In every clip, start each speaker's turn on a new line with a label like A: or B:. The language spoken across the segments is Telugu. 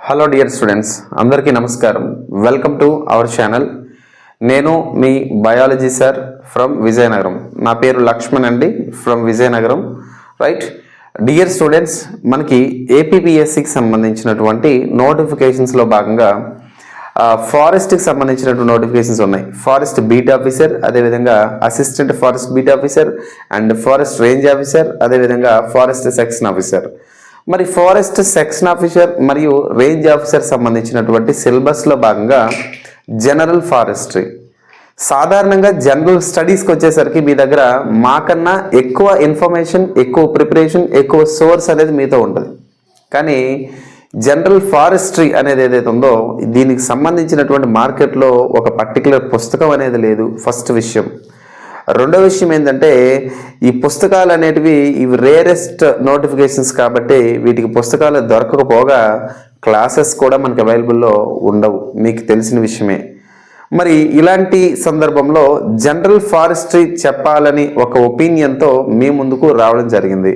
A: హలో డియర్ స్టూడెంట్స్ అందరికీ నమస్కారం. వెల్కమ్ టు అవర్ ఛానల్ నేను మీ బయాలజీ సార్ ఫ్రమ్ విజయనగరం నా పేరు లక్ష్మణ్ అండి from Vizianagaram right dear students మనకి ఏపీపీఎస్సికి సంబంధించినటువంటి నోటిఫికేషన్స్లో భాగంగా ఫారెస్ట్కి సంబంధించినటువంటి నోటిఫికేషన్స్ ఉన్నాయి. ఫారెస్ట్ బీట్ ఆఫీసర్ అదేవిధంగా assistant forest beat officer and forest range officer అదేవిధంగా ఫారెస్ట్ సెక్షన్ ఆఫీసర్ మరి ఫారెస్ట్ సెక్షన్ ఆఫీసర్ మరియు రేంజ్ ఆఫీసర్ సంబంధించినటువంటి సిలబస్లో భాగంగా జనరల్ ఫారెస్ట్రీ. సాధారణంగా జనరల్ స్టడీస్కి వచ్చేసరికి మీ దగ్గర మాకన్నా ఎక్కువ ఇన్ఫర్మేషన్ ఎక్కువ ప్రిపరేషన్ ఎక్కువ సోర్స్ అనేది మీతో ఉంటుంది. కానీ జనరల్ ఫారెస్ట్రీ అనేది ఏదైతే ఉందో దీనికి సంబంధించినటువంటి మార్కెట్లో ఒక పర్టికులర్ పుస్తకం అనేది లేదు ఫస్ట్ విషయం. రెండో విషయం ఏంటంటే ఈ పుస్తకాలు అనేటివి ఇవి రేరెస్ట్ నోటిఫికేషన్స్ కాబట్టి వీటికి పుస్తకాలు దొరకకపోగా క్లాసెస్ కూడా మనకి అవైలబుల్లో ఉండవు. మీకు తెలిసిన విషయమే. మరి ఇలాంటి సందర్భంలో జనరల్ ఫారెస్ట్రీ చెప్పాలని ఒక ఒపీనియన్తో మీ ముందుకు రావడం జరిగింది.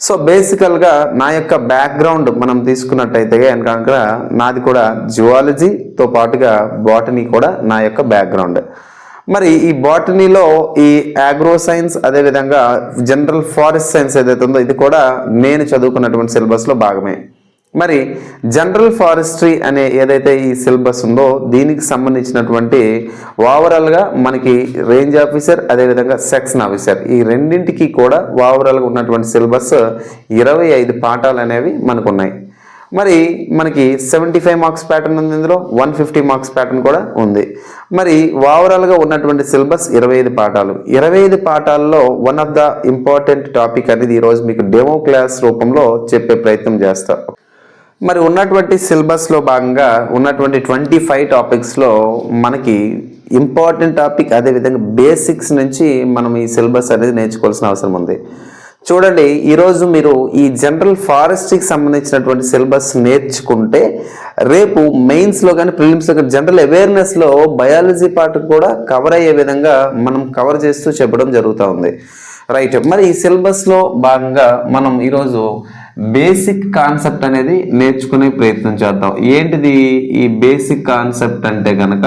A: సో బేసికల్గా నా యొక్క బ్యాక్గ్రౌండ్ మనం తీసుకున్నట్టయితే కనుక నాది కూడా జువాలజీతో పాటుగా బాటనీ కూడా నా యొక్క బ్యాక్గ్రౌండ్ మరి ఈ బాటనీలో ఈ ఆగ్రో సైన్స్ అదేవిధంగా జనరల్ ఫారెస్ట్ సైన్స్ ఏదైతే ఉందో ఇది కూడా నేను చదువుకున్నటువంటి సిలబస్లో భాగమే. మరి జనరల్ ఫారెస్ట్రీ అనే ఏదైతే ఈ సిలబస్ ఉందో దీనికి సంబంధించినటువంటి ఓవరాల్గా మనకి రేంజ్ ఆఫీసర్ అదేవిధంగా సెక్షన్ ఆఫీసర్ ఈ రెండింటికి కూడా ఓవరాల్గా ఉన్నటువంటి సిలబస్ ఇరవై ఐదు పాఠాలు అనేవి మనకు ఉన్నాయి మరి మనకి సెవెంటీ ఫైవ్ మార్క్స్ ప్యాటర్న్ ఉంది ఇందులో వన్ ఫిఫ్టీ మార్క్స్ ప్యాటర్న్ కూడా ఉంది. మరి ఓవరాల్గా ఉన్నటువంటి సిలబస్ ఇరవై ఐదు పాఠాలు. ఇరవై ఐదు పాఠాల్లో one of the important topic అనేది ఈరోజు మీకు డెమో క్లాస్ రూపంలో చెప్పే ప్రయత్నం చేస్తా. మరి ఉన్నటువంటి సిలబస్లో భాగంగా ఉన్నటువంటి ట్వంటీ ఫైవ్ టాపిక్స్లో మనకి ఇంపార్టెంట్ టాపిక్ అదేవిధంగా బేసిక్స్ నుంచి మనం ఈ సిలబస్ అనేది నేర్చుకోవాల్సిన అవసరం ఉంది. చూడండి ఈరోజు మీరు ఈ జనరల్ ఫారెస్ట్కి సంబంధించినటువంటి సిలబస్ నేర్చుకుంటే రేపు మెయిన్స్లో కానీ ప్రిలిమ్స్లో కానీ జనరల్ అవేర్నెస్లో బయాలజీ పార్ట్ కూడా కవర్ అయ్యే విధంగా మనం కవర్ చేస్తూ చెప్పడం జరుగుతూ ఉంది. రైట్ మరి ఈ సిలబస్లో భాగంగా మనం ఈరోజు బేసిక్ కాన్సెప్ట్ అనేది నేర్చుకునే ప్రయత్నం చేద్దాం. ఏంటిది ఈ బేసిక్ కాన్సెప్ట్ అంటే కనుక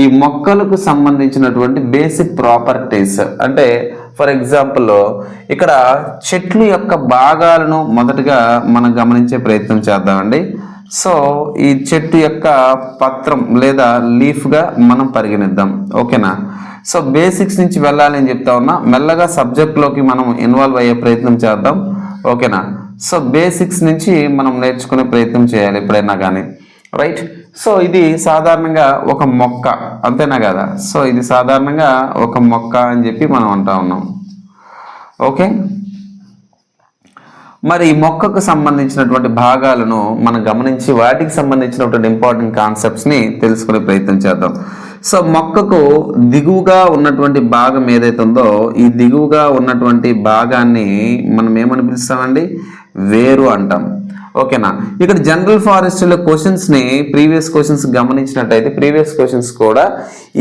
A: ఈ మొక్కలకు సంబంధించినటువంటి బేసిక్ ప్రాపర్టీస్ అంటే ఫర్ ఎగ్జాంపుల్ ఇక్కడ చెట్లు యొక్క భాగాలను మొదటగా మనం గమనించే ప్రయత్నం చేద్దామండి. సో ఈ చెట్టు యొక్క పత్రం లేదా లీఫ్గా మనం పరిగణిద్దాం. ఓకేనా? సో బేసిక్స్ నుంచి వెళ్ళాలి అని చెప్తా ఉన్నా మెల్లగా సబ్జెక్ట్లోకి మనం ఇన్వాల్వ్ అయ్యే ప్రయత్నం చేద్దాం. ఓకేనా? సో బేసిక్స్ నుంచి మనం నేర్చుకునే ప్రయత్నం చేయాలి ఎప్పుడైనా కానీ రైట్? సో ఇది సాధారణంగా ఒక మొక్క అంతేనా కదా? సో ఇది సాధారణంగా ఒక మొక్క అని చెప్పి మనం అంటా ఉన్నాం. ఓకే? మరి ఈ మొక్కకు సంబంధించినటువంటి భాగాలను మనం గమనించి వాటికి సంబంధించినటువంటి ఇంపార్టెంట్ కాన్సెప్ట్స్ని తెలుసుకునే ప్రయత్నం చేద్దాం. సో మొక్కకు దిగువగా ఉన్నటువంటి భాగం ఏదైతే ఉందో ఈ దిగువగా ఉన్నటువంటి భాగాన్ని మనం ఏమని పిలుస్తామండి? వేరు అంటాం. ఓకేనా? ఇక్కడ జనరల్ ఫారెస్ట్రీలో క్వశ్చన్స్ని ప్రీవియస్ క్వశ్చన్స్ గమనించినట్టయితే ప్రీవియస్ క్వశ్చన్స్ కూడా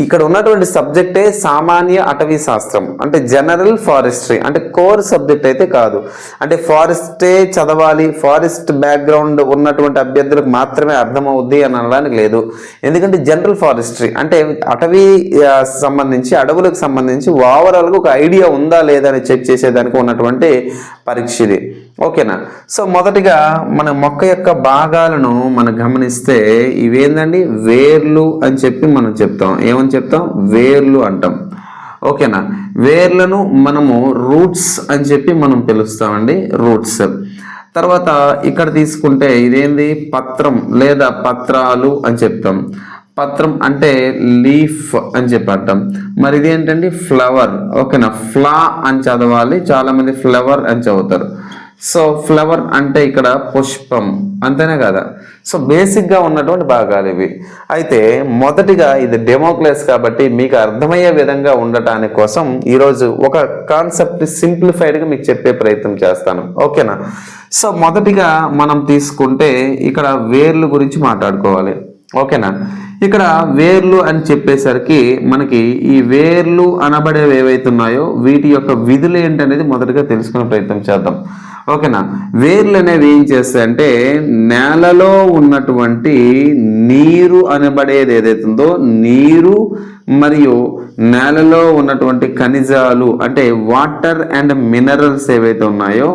A: ఇక్కడ ఉన్నటువంటి సబ్జెక్టే సామాన్య అటవీ శాస్త్రం అంటే జనరల్ ఫారెస్ట్రీ అంటే కోర్ సబ్జెక్ట్ అయితే కాదు. అంటే ఫారెస్టే చదవాలి ఫారెస్ట్ బ్యాక్గ్రౌండ్ ఉన్నటువంటి అభ్యర్థులకు మాత్రమే అర్థమవుద్ది అని అనడానికి లేదు. ఎందుకంటే జనరల్ ఫారెస్ట్రీ అంటే అటవీ సంబంధించి అడవులకు సంబంధించి ఓవరాల్గా ఒక ఐడియా ఉందా లేదా అని చెక్ చేసేదానికి ఉన్నటువంటి పరీక్ష ఇది. ఓకేనా? సో మొదటిగా మన మొక్క యొక్క భాగాలను మనం గమనిస్తే ఇవేందండి? వేర్లు అని చెప్పి మనం చెప్తాం. ఏమని చెప్తాం? వేర్లు అంటాం. ఓకేనా? వేర్లను మనము రూట్స్ అని చెప్పి మనం పిలుస్తామండి. రూట్స్. తర్వాత ఇక్కడ తీసుకుంటే ఇదేంది? పత్రం లేదా పత్రాలు అని చెప్తాం. పత్రం అంటే లీఫ్ అని చెప్పి అంటాం మరి ఇది ఫ్లవర్. ఓకేనా? ఫ్లా అని చదవాలి. చాలామంది ఫ్లవర్ అని చదువుతారు. సో ఫ్లవర్ అంటే ఇక్కడ పుష్పం అంతేనే కదా? సో బేసిక్గా ఉన్నటువంటి భాగాలు ఇవి. అయితే మొదటిగా ఇది డెమోక్లేస్ కాబట్టి మీకు అర్థమయ్యే విధంగా ఉండటానికి కోసం ఈరోజు ఒక కాన్సెప్ట్ సింప్లిఫైడ్గా మీకు చెప్పే ప్రయత్నం చేస్తాను. ఓకేనా? సో మొదటిగా మనం తీసుకుంటే ఇక్కడ వేర్లు గురించి మాట్లాడుకోవాలి. ఓకేనా? ఇక్కడ వేర్లు అని చెప్పేసరికి మనకి ఈ వేర్లు అనబడేవి ఏవైతున్నాయో వీటి యొక్క విధులు ఏంటనేది మొదటిగా తెలుసుకునే ప్రయత్నం చేద్దాం. ఓకేనా? వేర్లు అనేవి ఏం చేస్తాయంటే నేలలో ఉన్నటువంటి నీరు అనబడేది ఏదైతే ఉందో నీరు మరియు నేలలో ఉన్నటువంటి ఖనిజాలు అంటే వాటర్ అండ్ మినరల్స్ ఏవైతే ఉన్నాయో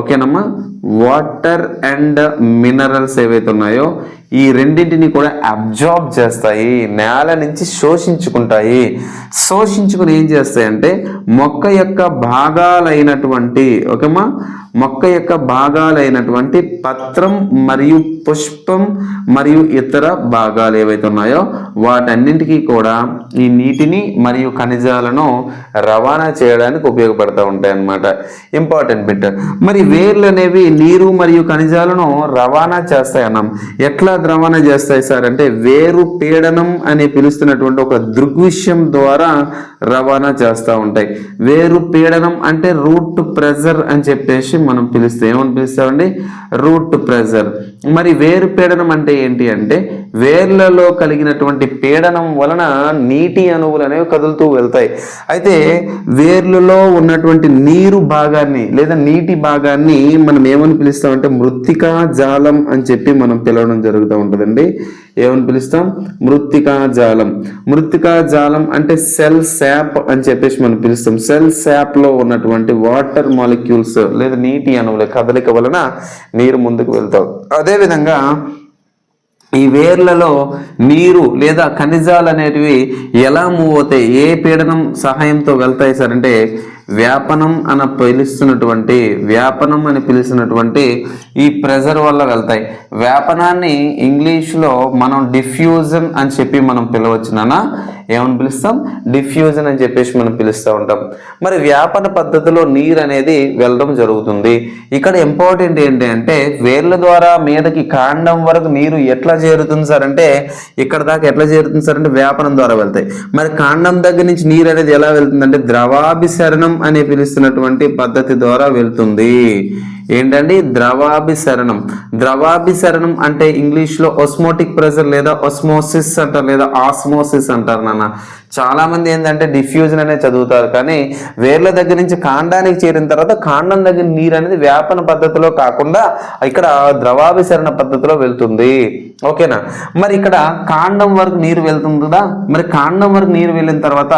A: ఓకేనమ్మా? వాటర్ అండ్ మినరల్స్ ఏవైతే ఉన్నాయో ఈ రెండింటిని కూడా అబ్జార్బ్ చేస్తాయి నేల నుంచి శోషించుకుంటాయి. శోషించుకుని ఏం చేస్తాయంటే మొక్క యొక్క భాగాలైనటువంటి ఓకేమా? మొక్క యొక్క భాగాలైనటువంటి పత్రం మరియు పుష్పం మరియు ఇతర భాగాలు ఏవైతే ఉన్నాయో వాటన్నింటికీ కూడా ఈ నీటిని మరియు ఖనిజాలను రవాణా చేయడానికి ఉపయోగపడుతూ ఉంటాయి అన్నమాట ఇంపార్టెంట్ బిట్. మరి వేర్లు అనేవి నీరు మరియు ఖనిజాలను రవాణా చేస్తాయి అన్నాం. ఎట్లా రవాణా చేస్తాయి సార్? అంటే వేరు పీడనం అని పిలుస్తున్నటువంటి ఒక దృగ్విషయం ద్వారా రవాణా చేస్తూ ఉంటాయి. వేరు పీడనం అంటే రూట్ ప్రెజర్ అని చెప్పేసి మనం పిలుస్తాం ఏమని పిలుస్తామండి రూట్ ప్రెజర్. మరి వేరు పీడనం అంటే ఏంటి అంటే వేర్లలో కలిగినటువంటి పీడనం వలన నీటి అణువులు అనేవి కదులుతూ వెళ్తాయి. అయితే వేర్లలో ఉన్నటువంటి నీరు భాగాన్ని లేదా నీటి భాగాన్ని మనం ఏమని పిలుస్తామంటే మృత్తికా జాలం అని చెప్పి మనం పిలవడం జరుగుతూ ఉంటుందండి. ఏమని పిలుస్తాం? మృత్తికా జాలం. మృత్తికా జాలం అంటే సెల్ శాప్ అని చెప్పేసి మనం పిలుస్తాం. సెల్ శాప్లో ఉన్నటువంటి వాటర్ మాలిక్యూల్స్ లేదా నీటి అణువుల కదలిక వలన నీరు ముందుకు వెళ్తాం అదేవిధంగా ఈ వేర్లలో నీరు లేదా ఖనిజాలు అనేటివి ఎలా మూవ్ అవుతాయి? ఏ పీడనం సహాయంతో వెళ్తాయి సార్? అంటే వ్యాపనం అని పిలుస్తున్నటువంటి వ్యాపనం అని పిలుస్తున్నటువంటి ఈ ప్రెజర్ వల్ల వెళ్తాయి. వ్యాపనాన్ని ఇంగ్లీష్లో మనం డిఫ్యూజన్ అని చెప్పి మనం పిలవచ్చునన్నా ఏమని పిలుస్తాం? డిఫ్యూజన్ అని చెప్పేసి మనం పిలుస్తూ ఉంటాం. మరి వ్యాపన పద్ధతిలో నీరు అనేది వెళ్ళడం జరుగుతుంది. ఇక్కడ ఇంపార్టెంట్ ఏంటి అంటే వేర్ల ద్వారా మీదకి కాండం వరకు నీరు ఎట్లా చేరుతుంది సార్ అంటే ఇక్కడ దాకా ఎట్లా చేరుతుంది సార్ అంటే వ్యాపనం ద్వారా వెళ్తాయి. మరి కాండం దగ్గర నుంచి నీరు అనేది ఎలా వెళ్తుంది అంటే ద్రవాభిసరణం అని పిలుస్తున్నటువంటి పద్ధతి ద్వారా వెళ్తుంది. ఏంటండి? ద్రవాభిసరణం. ద్రవాభిసరణం అంటే ఇంగ్లీష్లో ఒస్మోటిక్ ప్రెజర్ లేదా ఒస్మోసిస్ అంటారు లేదా ఆస్మోసిస్ అంటారు నాన్న. చాలామంది ఏంటంటే డిఫ్యూజన్ అనేది చదువుతారు కానీ వేర్ల దగ్గర నుంచి కాండానికి చేరిన తర్వాత కాండం దగ్గర నీరు అనేది వ్యాపన పద్ధతిలో కాకుండా ఇక్కడ ద్రవాభిసరణ పద్ధతిలో వెళ్తుంది. ఓకేనా? మరి ఇక్కడ కాండం వరకు నీరు వెళ్తుందా? మరి కాండం వరకు నీరు వెళ్ళిన తర్వాత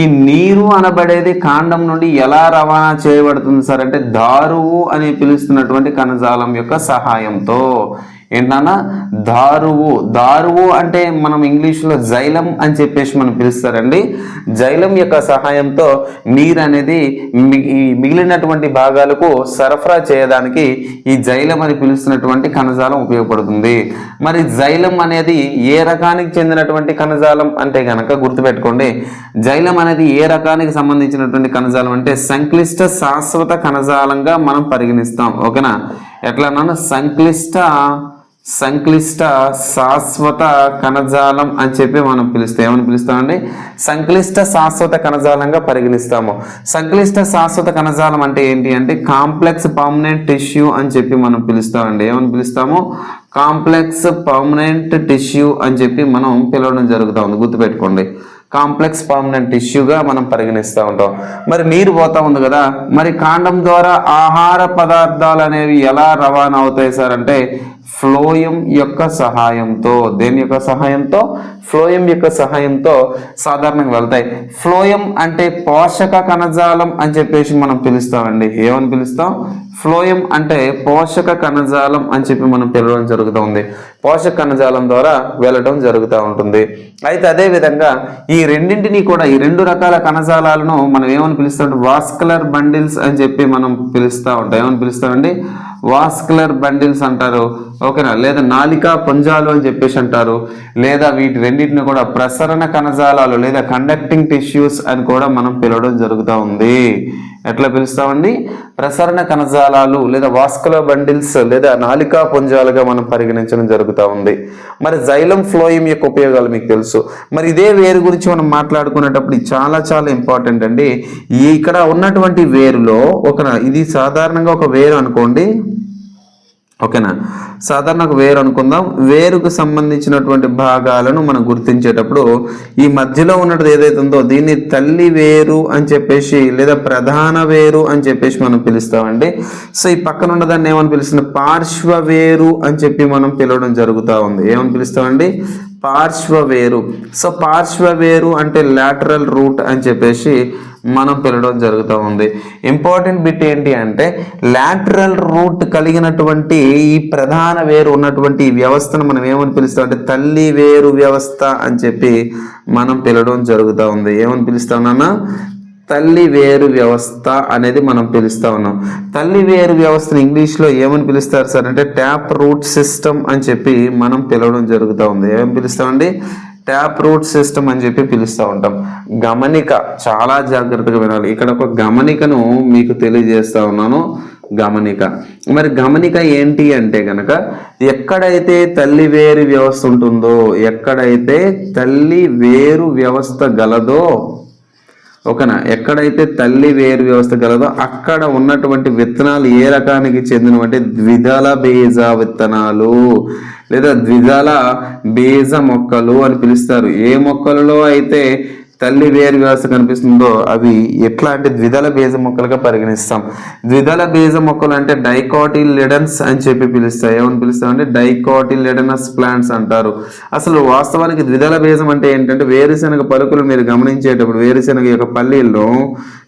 A: ఈ నీరు అనబడేది కాండం నుండి ఎలా రవాణా చేయబడుతుంది సార్? అంటే దారువు అని పిలుస్తున్నటువంటి కణజాలం యొక్క సహాయంతో. ఏంటన్నా దారువు. దారువు అంటే మనం ఇంగ్లీష్లో జైలం అని చెప్పేసి మనం పిలుస్తారండి. జైలం యొక్క సహాయంతో నీరు అనేది ఈ మిగిలినటువంటి భాగాలకు సరఫరా చేయడానికి ఈ జైలం అని పిలుస్తున్నటువంటి కణజాలం ఉపయోగపడుతుంది. మరి జైలం అనేది ఏ రకానికి చెందినటువంటి కణజాలం అంటే కనుక గుర్తుపెట్టుకోండి. జైలం అనేది ఏ రకానికి సంబంధించినటువంటి కణజాలం అంటే సంక్లిష్ట శాశ్వత కణజాలంగా మనం పరిగణిస్తాం. ఓకేనా? ఎట్లా సంక్లిష్ట సంక్లిష్ట శాశ్వత కణజాలం అని చెప్పి మనం పిలుస్తాం. ఏమని పిలుస్తామండి? సంక్లిష్ట శాశ్వత కణజాలంగా పరిగణిస్తాము. సంక్లిష్ట శాశ్వత కణజాలం అంటే ఏంటి అంటే కాంప్లెక్స్ పర్మనెంట్ టిష్యూ అని చెప్పి మనం పిలుస్తామండి. ఏమని పిలుస్తాము? కాంప్లెక్స్ పర్మనెంట్ టిష్యూ అని చెప్పి మనం పిలవడం జరుగుతూ ఉంది. గుర్తుపెట్టుకోండి. కాంప్లెక్స్ పర్మనెంట్ టిష్యూగా మనం పరిగణిస్తూ ఉంటాం. మరి నీరు పోతా ఉంది కదా మరి కాండం ద్వారా ఆహార పదార్థాలు అనేవి ఎలా రవాణా అవుతాయి సార్ అంటే ఫ్లోయం యొక్క సహాయంతో దేని యొక్క సహాయంతో? ఫ్లోయం యొక్క సహాయంతో సాధారణంగా వెళ్తాయి. ఫ్లోయం అంటే పోషక కణజాలం అని చెప్పేసి మనం పిలుస్తామండి. ఏమని పిలుస్తాం? ఫ్లోయం అంటే పోషక కణజాలం అని చెప్పి మనం పిలవడం జరుగుతూ ఉంది పోషక కణజాలం ద్వారా వెళ్ళడం జరుగుతూ ఉంటుంది. అయితే అదేవిధంగా ఈ రెండింటిని కూడా ఈ రెండు రకాల కణజాలాలను మనం ఏమని పిలుస్తాం వాస్కులర్ బండిల్స్ అని చెప్పి మనం పిలుస్తూ ఉంటాం. ఏమని పిలుస్తామండి? వాస్కులర్ బండిల్స్ అంటారు. ఓకేనా? లేదా నాలికా పుంజాలు అని చెప్పేసి అంటారు. లేదా వీటి రెండింటిని కూడా ప్రసరణ కణజాలాలు లేదా కండక్టింగ్ టిష్యూస్ అని కూడా మనం పిలవడం జరుగుతూ ఉంది. ఎట్లా పిలుస్తామండి? ప్రసరణ కణజాలాలు లేదా వాస్కుల బండిల్స్ లేదా నాలికా పుంజాలుగా మనం పరిగణించడం జరుగుతూ ఉంది. మరి జైలం ఫ్లోయిం యొక్క ఉపయోగాలు మీకు తెలుసు. మరి ఇదే వేరు గురించి మనం మాట్లాడుకునేటప్పుడు చాలా చాలా ఇంపార్టెంట్ అండి. ఇక్కడ ఉన్నటువంటి వేరులో ఒక ఇది సాధారణంగా ఒక వేరు అనుకోండి. ఓకేనా? సాధారణ వేరు అనుకుందాం. వేరుకు సంబంధించినటువంటి భాగాలను మనం గుర్తించేటప్పుడు ఈ మధ్యలో ఉన్నది ఏదైతే ఉందో దీన్ని తల్లి వేరు అని చెప్పేసి లేదా ప్రధాన వేరు అని చెప్పేసి మనం పిలుస్తామండి. సో ఈ పక్కన ఉన్నదాన్ని ఏమని పిలుస్తుంది? పార్శ్వ వేరు అని చెప్పి మనం పిలవడం జరుగుతూ ఉంది. ఏమని పిలుస్తామండి? పార్శ్వ వేరు సో పార్శ్వ వేరు అంటే లాటరల్ రూట్ అని చెప్పేసి మనం పిలవడం జరుగుతూ ఉంది. ఇంపార్టెంట్ బిట్ ఏంటి అంటే లాటరల్ రూట్ కలిగినటువంటి ఈ ప్రధాన వేరు ఉన్నటువంటి ఈ వ్యవస్థను మనం ఏమని పిలుస్తాం అంటే తల్లి వేరు వ్యవస్థ అని చెప్పి మనం పిలవడం జరుగుతూ ఉంది. ఏమని పిలుస్తామన్నా తల్లి వేరు వ్యవస్థ అనేది మనం పిలుస్తూ ఉన్నాం. తల్లి వేరు వ్యవస్థను ఇంగ్లీష్లో ఏమని పిలుస్తారు సార్ అంటే ట్యాప్ రూట్ సిస్టమ్ అని చెప్పి మనం పిలవడం జరుగుతూ ఉంది. ఏమని పిలుస్తామండి? ట్యాప్ రూట్ సిస్టమ్ అని చెప్పి పిలుస్తూ ఉంటాం. గమనిక చాలా జాగ్రత్తగా వినాలి. ఇక్కడ ఒక గమనికను మీకు తెలియజేస్తూ ఉన్నాను. గమనిక. మరి గమనిక ఏంటి అంటే కనుక ఎక్కడైతే తల్లి వేరు వ్యవస్థ ఉంటుందో ఎక్కడైతే తల్లి వేరు వ్యవస్థ గలదో ఓకేనా? ఎక్కడైతే తల్లి వేరు వ్యవస్థ కలదో అక్కడ ఉన్నటువంటి విత్తనాలు ఏ రకానికి చెందినవంటే ద్విదళ బీజ విత్తనాలు లేదా ద్విదళ బీజ మొక్కలు అని పిలుస్తారు. ఏ మొక్కలలో అయితే తల్లి వేరు వ్యవస్థ కనిపిస్తుందో అవి ఎట్లా అంటే ద్విదళ బీజ మొక్కలుగా పరిగణిస్తాం? ద్విదళ బీజ మొక్కలు అంటే డైకాటిల్ లిడన్స్ అని చెప్పి పిలుస్తాయి ఏమని పిలుస్తాం అంటే డైకాటిల్ లిడనస్ ప్లాంట్స్ అంటారు. అసలు వాస్తవానికి ద్విదళ బీజం అంటే ఏంటంటే వేరుశనగ పలుకులు మీరు గమనించేటప్పుడు వేరుశనగ యొక్క పల్లీల్లో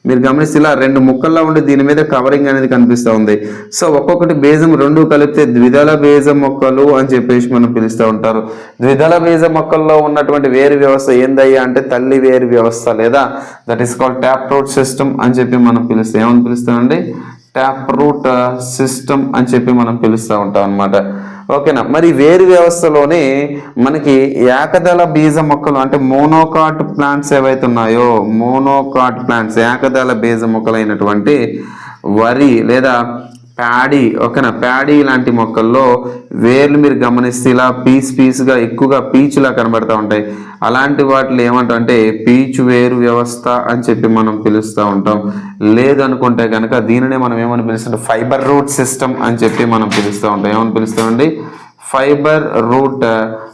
A: మీరు గమనిస్తే ఇలా రెండు ముక్కల్లో ఉండి దీని మీద కవరింగ్ అనేది కనిపిస్తూ ఉంది. సో ఒక్కొక్కటి బీజం రెండు కలిపితే ద్విదళ బీజ మొక్కలు అని చెప్పేసి మనం పిలుస్తూ ఉంటారు. ద్విదళ బీజ మొక్కల్లో ఉన్నటువంటి వేరు వ్యవస్థ ఏందయ్యా అంటే తల్లి వేరు వ్యవస్థ లేదా? That is called tap root system అని చెప్పి మనం పిలుస్తాం. ఏమని పిలుస్తామండి? ట్యాప్ రూట్ సిస్టమ్ అని చెప్పి మనం పిలుస్తూ ఉంటాం అనమాట ఓకేనా? మరి వేరు వ్యవస్థలోనే మనకి ఏకదళ బీజ మొక్కలు అంటే మోనోకాట్ ప్లాంట్స్ ఏవైతే ఉన్నాయో మోనోకాట్ ప్లాంట్స్ ఏకదళ బీజ మొక్కలైనటువంటి వరి లేదా ప్యాడీ ఓకేనా? ప్యాడీ లాంటి మొక్కల్లో వేర్లు మీరు గమనిస్తే ఇలా పీస్ పీస్గా ఎక్కువగా పీచులా కనబడతా ఉంటాయి. అలాంటి వాటిలో ఏమంటాం అంటే పీచు వేరు వ్యవస్థ అని చెప్పి మనం పిలుస్తూ ఉంటాం. లేదనుకుంటే కనుక దీనినే మనం ఏమని పిలుస్తుంటాం? ఫైబర్ రూట్ సిస్టమ్ అని చెప్పి మనం పిలుస్తూ ఉంటాం. ఏమని పిలుస్తామండి? ఫైబర్ రూట్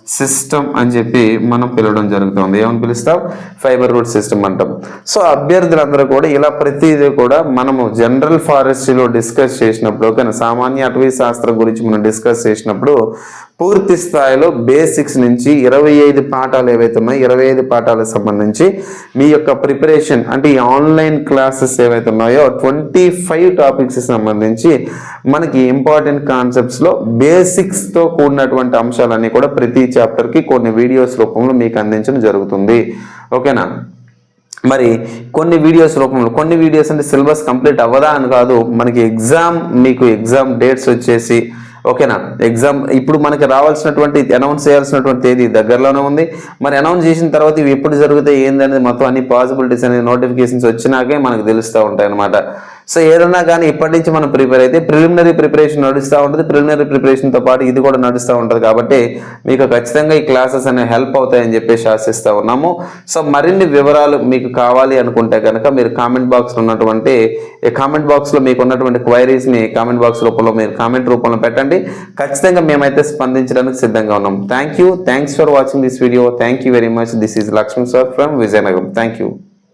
A: సిస్టమ్ అని చెప్పి మనం పిలవడం జరుగుతుంది. ఏమని పిలుస్తాం? ఫైబర్ రూట్ సిస్టమ్ అంటాం. సో అభ్యర్థులందరూ కూడా ఇలా ప్రతిదీ కూడా మనము జనరల్ ఫారెస్ట్రీలో డిస్కస్ చేసినప్పుడు కానీ సామాన్య అటవీ శాస్త్రం గురించి మనం డిస్కస్ చేసినప్పుడు పూర్తి స్థాయిలో బేసిక్స్ నుంచి ఇరవై ఐదు పాఠాలు ఏవైతే ఉన్నాయో ఇరవై ఐదు పాఠాలకు సంబంధించి మీ యొక్క ప్రిపరేషన్ అంటే ఈ ఆన్లైన్ క్లాసెస్ ఏవైతే ఉన్నాయో ట్వంటీ ఫైవ్ టాపిక్స్ సంబంధించి మనకి ఇంపార్టెంట్ కాన్సెప్ట్స్లో బేసిక్స్తో కూడినటువంటి అంశాలన్నీ కూడా ప్రతి చాప్టర్కి కొన్ని వీడియోస్ రూపంలో మీకు అందించడం జరుగుతుంది. ఓకేనా? మరి కొన్ని వీడియోస్ రూపంలో కొన్ని వీడియోస్ అంటే సిలబస్ కంప్లీట్ అవ్వదా అని కాదు మనకి ఎగ్జామ్ మీకు ఎగ్జామ్ డేట్స్ వచ్చేసి ఓకేనా? ఎగ్జామ్ ఇప్పుడు మనకి రావాల్సినటువంటి అనౌన్స్ చేయాల్సినటువంటి తేదీ దగ్గరలోనే ఉంది. మరి అనౌన్స్ చేసిన తర్వాత ఇవి ఎప్పుడు జరుగుతాయి ఏందనేది మొత్తం అన్ని పాసిబిలిటీస్ అనేది నోటిఫికేషన్స్ వచ్చినాకే మనకు తెలుస్తూ ఉంటాయి అనమాట సో ఏదన్నా కానీ ఇప్పటి నుంచి మనం ప్రిపేర్ అయితే ప్రిలిమినరీ ప్రిపరేషన్ నడుస్తూ ఉంటుంది. ప్రిలిమినరీ ప్రిపరేషన్తో పాటు ఇది కూడా నడుస్తూ ఉంటుంది కాబట్టి మీకు ఖచ్చితంగా ఈ క్లాసెస్ అనేవి హెల్ప్ అవుతాయని చెప్పేసి ఆశిస్తూ ఉన్నాము. సో మరిన్ని వివరాలు మీకు కావాలి అనుకుంటే కనుక మీరు కామెంట్ బాక్స్లో ఉన్నటువంటి కామెంట్ బాక్స్లో మీకు ఉన్నటువంటి క్వైరీస్ని కామెంట్ బాక్స్ రూపంలో మీరు కామెంట్ రూపంలో పెట్టండి. ఖచ్చితంగా మేమైతే స్పందించడానికి సిద్ధంగా ఉన్నాం. Thank you. Thanks for watching this video. Thank you very much. This is Lakshman sir from Vizianagaram. Thank you.